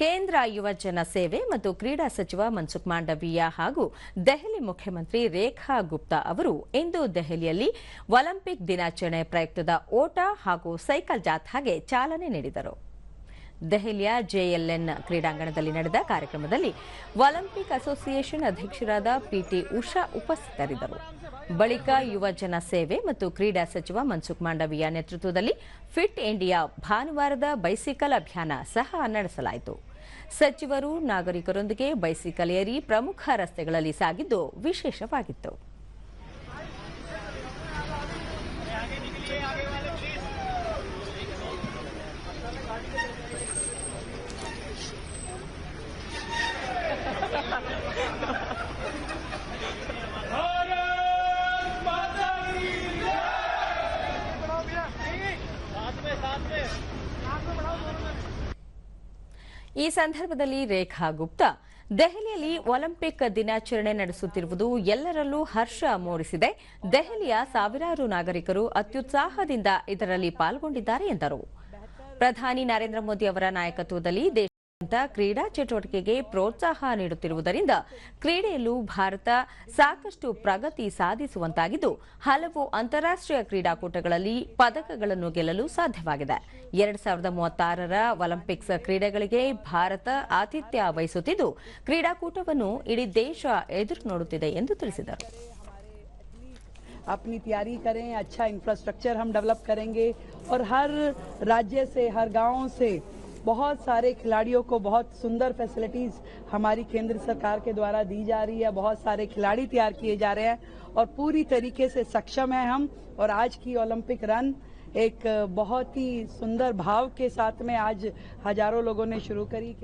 ಕೇಂದ್ರ ಯುವಜನ ಸೇವೆ ಮತ್ತು ಕ್ರೀಡಾ ಸಚಿವ ಮನ್ಸುಖ್ ಮಾಂಡವೀಯ ಹಾಗೂ ದೆಹಲಿ ಮುಖ್ಯಮಂತ್ರಿ ರೇಖಾ ಗುಪ್ತಾ ಅವರು ಇಂದು ದೆಹಲಿಯಲ್ಲಿ ಒಲಿಂಪಿಕ್ ದಿನಾಚರಣೆ ಪ್ರಯುಕ್ತದ ಓಟ ಹಾಗೂ ಸೈಕಲ್ ಜಾಥಾಗೆ ಚಾಲನೆ ನೀಡಿದರು. ದೆಹಲಿಯ ಜೆಎಲ್ಎನ್ ಕ್ರೀಡಾಂಗಣದಲ್ಲಿ ನಡೆದ ಕಾರ್ಯಕ್ರಮದಲ್ಲಿ ಒಲಿಂಪಿಕ್ ಅಸೋಸಿಯೇಷನ್ ಅಧ್ಯಕ್ಷರಾದ ಪಿಟಿ ಉಷಾ ಉಪಸ್ಥಿತರಿದ್ದರು. ಬಳಿಕ ಯುವಜನ ಸೇವೆ ಮತ್ತು ಕ್ರೀಡಾ ಸಚಿವ ಮನ್ಸುಖ್ ಮಾಂಡವೀಯ ನೇತೃತ್ವದಲ್ಲಿ ಫಿಟ್ ಇಂಡಿಯಾ ಭಾನುವಾರದ ಬೈಸಿಕಲ್ ಅಭಿಯಾನ ಸಹ ನಡೆಸಲಾಯಿತು. ಸಚಿವರು ನಾಗರಿಕರೊಂದಿಗೆ ಬೈಸಿಕಲ್ ಏರಿ ಪ್ರಮುಖ ರಸ್ತೆಗಳಲ್ಲಿ ಸಾಗಿದ್ದು ವಿಶೇಷವಾಗಿತ್ತು. ಈ ಸಂದರ್ಭದಲ್ಲಿ ರೇಖಾ ಗುಪ್ತಾ, ದೆಹಲಿಯಲ್ಲಿ ಒಲಿಂಪಿಕ್ ದಿನಾಚರಣೆ ನಡೆಸುತ್ತಿರುವುದು ಎಲ್ಲರಲ್ಲೂ ಹರ್ಷ ಮೂಡಿಸಿದೆ. ದೆಹಲಿಯ ಸಾವಿರಾರು ನಾಗರಿಕರು ಅತ್ಯುತ್ಸಾಹದಿಂದ ಇದರಲ್ಲಿ ಪಾಲ್ಗೊಂಡಿದ್ದಾರೆ ಎಂದರು. ಪ್ರಧಾನಿ ನರೇಂದ್ರ ಮೋದಿ ಅವರ ನಾಯಕತ್ವದಲ್ಲಿ ಕ್ರೀಡಾ ಚಟುವಟಿಕೆಗೆ ಪ್ರೋತ್ಸಾಹ ನೀಡುತ್ತಿರುವುದರಿಂದ ಕ್ರೀಡೆಯಲ್ಲೂ ಭಾರತ ಸಾಕಷ್ಟು ಪ್ರಗತಿ ಸಾಧಿಸುವಂತಾಗಿದ್ದು ಹಲವು ಅಂತಾರಾಷ್ಟ್ರೀಯ ಕ್ರೀಡಾಕೂಟಗಳಲ್ಲಿ ಪದಕಗಳನ್ನು ಗೆಲ್ಲಲು ಸಾಧ್ಯವಾಗಿದೆ ಎರಡ್ ಸಾವಿರದ ಮೂವತ್ತಾರರ ಒಲಿಂಪಿಕ್ಸ್ ಕ್ರೀಡೆಗಳಿಗೆ ಭಾರತ ಆತಿಥ್ಯ ವಹಿಸುತ್ತಿದ್ದು ಕ್ರೀಡಾಕೂಟವನ್ನು ಇಡೀ ದೇಶ ಎದುರು ನೋಡುತ್ತಿದೆ ಎಂದು ತಿಳಿಸಿದರು अपनी तैयारी करें अच्छा इंफ्रास्ट्रक्चर हम डेवलप करेंगे और हर राज्य से हर गांव से बहुत सारे खिलाड़ियों को बहुत सुंदर फैसिलिटीज़ हमारी केंद्र सरकार के द्वारा दी जा रही है, बहुत सारे खिलाड़ी तैयार किए जा रहे हैं और पूरी तरीके से सक्षम है हम। और आज की ओलंपिक रन एक बहुत ही सुंदर भाव के साथ में आज हज़ारों लोगों ने शुरू करी।